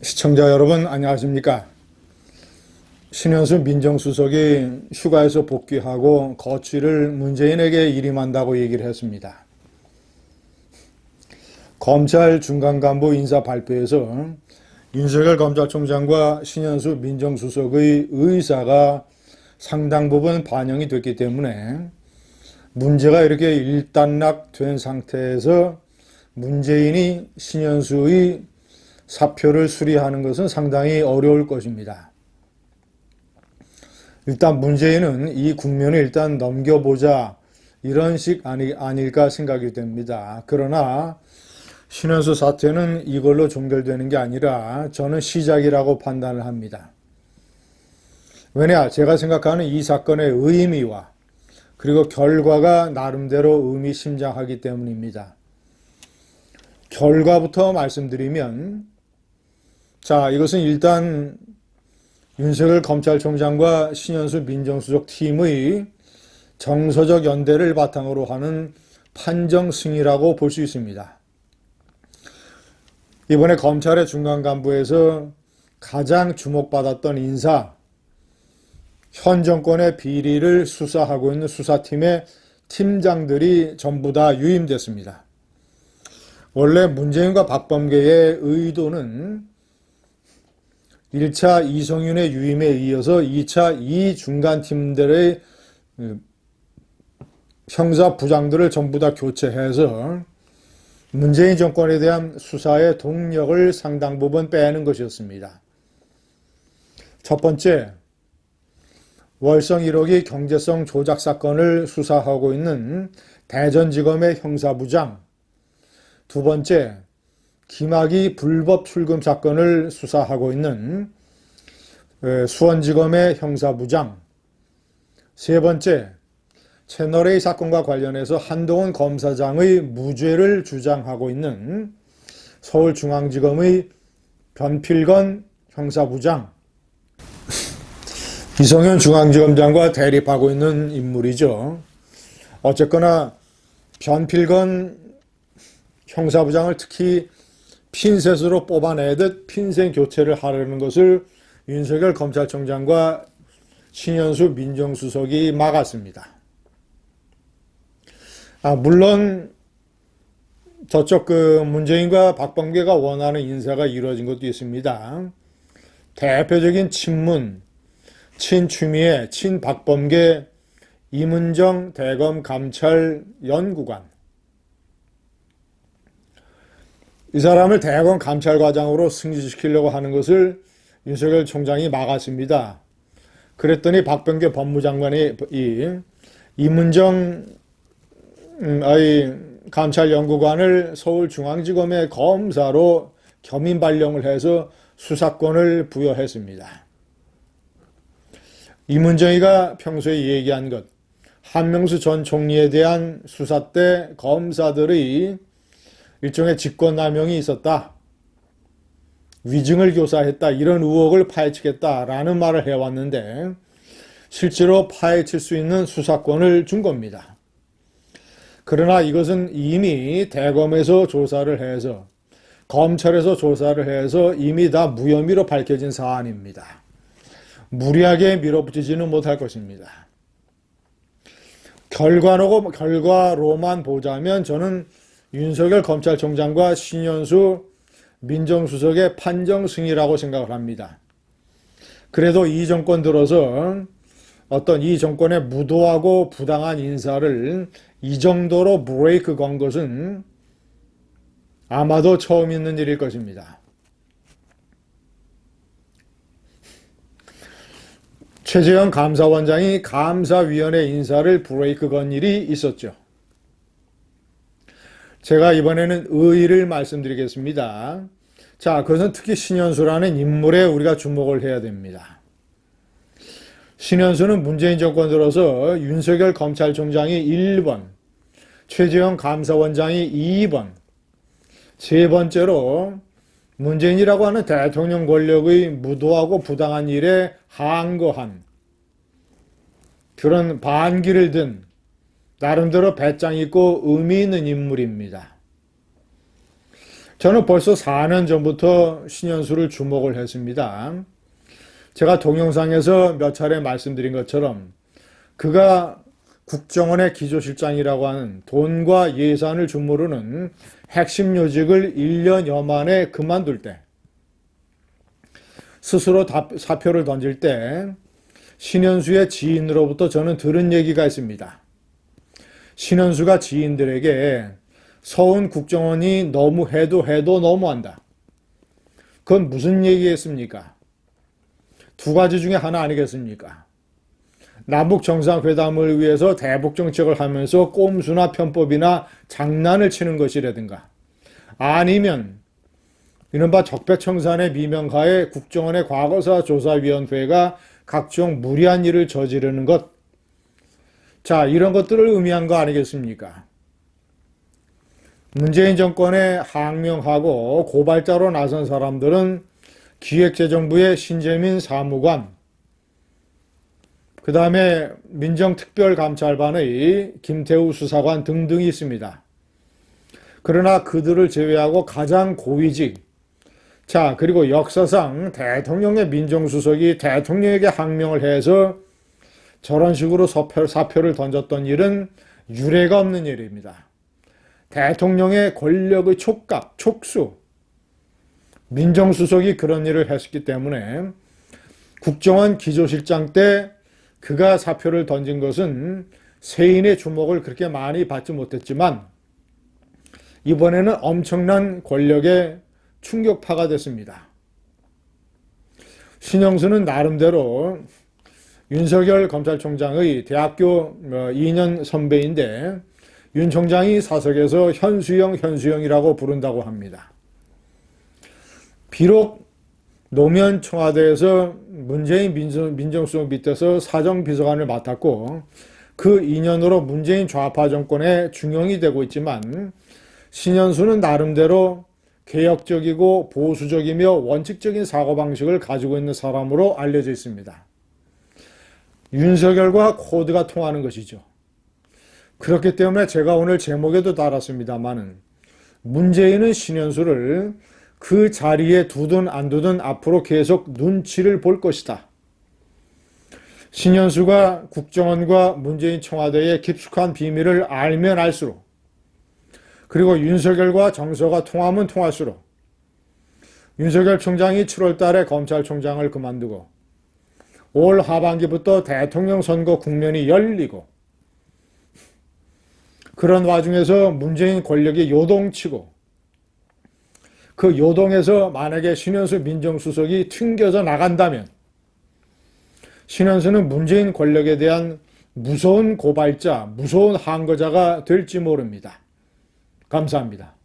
시청자 여러분 안녕하십니까? 신현수 민정수석이 휴가에서 복귀하고 거취를 문재인에게 일임한다고 얘기를 했습니다. 검찰 중간간부 인사 발표에서 윤석열 검찰총장과 신현수 민정수석의 의사가 상당 부분 반영이 됐기 때문에 문제가 이렇게 일단락된 상태에서 문재인이 신현수의 사표를 수리하는 것은 상당히 어려울 것입니다. 일단 문재인은 이 국면을 일단 넘겨보자 이런 식 아니, 아닐까 생각이 됩니다. 그러나 신현수 사태는 이걸로 종결되는 게 아니라 저는 시작이라고 판단을 합니다. 왜냐 제가 생각하는 이 사건의 의미와 그리고 결과가 나름대로 의미심장하기 때문입니다. 결과부터 말씀드리면 자, 이것은 일단 윤석열 검찰총장과 신현수 민정수석 팀의 정서적 연대를 바탕으로 하는 판정 승이라고 볼 수 있습니다. 이번에 검찰의 중간 간부에서 가장 주목받았던 인사, 현 정권의 비리를 수사하고 있는 수사팀의 팀장들이 전부 다 유임됐습니다. 원래 문재인과 박범계의 의도는 1차 이성윤의 유임에 이어서 2차 이 중간팀들의 형사 부장들을 전부 다 교체해서 문재인 정권에 대한 수사의 동력을 상당 부분 빼는 것이었습니다. 첫 번째, 월성 1호기 경제성 조작 사건을 수사하고 있는 대전지검의 형사부장. 두 번째, 김학의 불법 출금 사건을 수사하고 있는 수원지검의 형사부장. 세 번째, 채널A 사건과 관련해서 한동훈 검사장의 무죄를 주장하고 있는 서울중앙지검의 변필건 형사부장. 이성현 중앙지검장과 대립하고 있는 인물이죠. 어쨌거나 변필건 형사부장을 특히 핀셋으로 뽑아내듯 핀셋 교체를 하려는 것을 윤석열 검찰총장과 신현수 민정수석이 막았습니다. 아, 물론 저쪽 그 문재인과 박범계가 원하는 인사가 이루어진 것도 있습니다. 대표적인 친문, 친추미애, 친박범계, 이문정 대검 감찰 연구관. 이 사람을 대검 감찰과장으로 승진시키려고 하는 것을 윤석열 총장이 막았습니다. 그랬더니 박병계 법무장관이 이 이문정 음, 아이 감찰연구관을 서울중앙지검의 검사로 겸임 발령을 해서 수사권을 부여했습니다. 이문정이가 평소에 얘기한 것, 한명수 전 총리에 대한 수사 때 검사들의 일종의 직권남용이 있었다. 위증을 교사했다. 이런 의혹을 파헤치겠다라는 말을 해왔는데 실제로 파헤칠 수 있는 수사권을 준 겁니다. 그러나 이것은 이미 대검에서 조사를 해서 검찰에서 조사를 해서 이미 다 무혐의로 밝혀진 사안입니다. 무리하게 밀어붙이지는 못할 것입니다. 결과로, 결과로만 보자면 저는 윤석열 검찰총장과 신현수 민정수석의 판정 승이라고 생각을 합니다. 그래도 이 정권 들어서 어떤 이 정권의 무도하고 부당한 인사를 이 정도로 브레이크 건 것은 아마도 처음 있는 일일 것입니다. 최재형 감사원장이 감사위원회 인사를 브레이크 건 일이 있었죠. 제가 이번에는 의의를 말씀드리겠습니다. 자, 그것은 특히 신현수라는 인물에 우리가 주목을 해야 됩니다. 신현수는 문재인 정권 들어서 윤석열 검찰총장이 1번, 최재형 감사원장이 2번, 세 번째로 문재인이라고 하는 대통령 권력의 무도하고 부당한 일에 항거한 그런 반기를 든 나름대로 배짱 있고 의미 있는 인물입니다. 저는 벌써 4년 전부터 신현수를 주목을 했습니다. 제가 동영상에서 몇 차례 말씀드린 것처럼 그가 국정원의 기조실장이라고 하는 돈과 예산을 주무르는 핵심 요직을 1년여 만에 그만둘 때 스스로 사표를 던질 때 신현수의 지인으로부터 저는 들은 얘기가 있습니다. 신현수가 지인들에게 서훈 국정원이 너무 해도 해도 너무한다. 그건 무슨 얘기겠습니까? 두 가지 중에 하나 아니겠습니까? 남북 정상회담을 위해서 대북 정책을 하면서 꼼수나 편법이나 장난을 치는 것이라든가 아니면 이른바 적폐청산의 미명하에 국정원의 과거사 조사위원회가 각종 무리한 일을 저지르는 것. 자, 이런 것들을 의미한 거 아니겠습니까? 문재인 정권에 항명하고 고발자로 나선 사람들은 기획재정부의 신재민 사무관, 그 다음에 민정특별감찰반의 김태우 수사관 등등이 있습니다. 그러나 그들을 제외하고 가장 고위직, 자, 그리고 역사상 대통령의 민정수석이 대통령에게 항명을 해서 저런 식으로 사표를 던졌던 일은 유례가 없는 일입니다. 대통령의 권력의 촉각, 촉수, 민정수석이 그런 일을 했었기 때문에 국정원 기조실장 때 그가 사표를 던진 것은 세인의 주목을 그렇게 많이 받지 못했지만 이번에는 엄청난 권력의 충격파가 됐습니다. 신영수는 나름대로 윤석열 검찰총장의 대학교 2년 어, 선배인데 윤 총장이 사석에서 현수영, 현수영이라고 부른다고 합니다. 비록 노무현 청와대에서 문재인 민정수석 밑에서 사정비서관을 맡았고 그 인연으로 문재인 좌파 정권의 중용이 되고 있지만 신현수는 나름대로 개혁적이고 보수적이며 원칙적인 사고방식을 가지고 있는 사람으로 알려져 있습니다. 윤석열과 코드가 통하는 것이죠. 그렇기 때문에 제가 오늘 제목에도 달았습니다만은 문재인은 신현수를 그 자리에 두든 안 두든 앞으로 계속 눈치를 볼 것이다. 신현수가 국정원과 문재인 청와대의 깊숙한 비밀을 알면 알수록 그리고 윤석열과 정서가 통하면 통할수록 윤석열 총장이 7월 달에 검찰총장을 그만두고 올 하반기부터 대통령 선거 국면이 열리고 그런 와중에서 문재인 권력이 요동치고 그 요동에서 만약에 신현수 민정수석이 튕겨져 나간다면 신현수는 문재인 권력에 대한 무서운 고발자, 무서운 항거자가 될지 모릅니다. 감사합니다.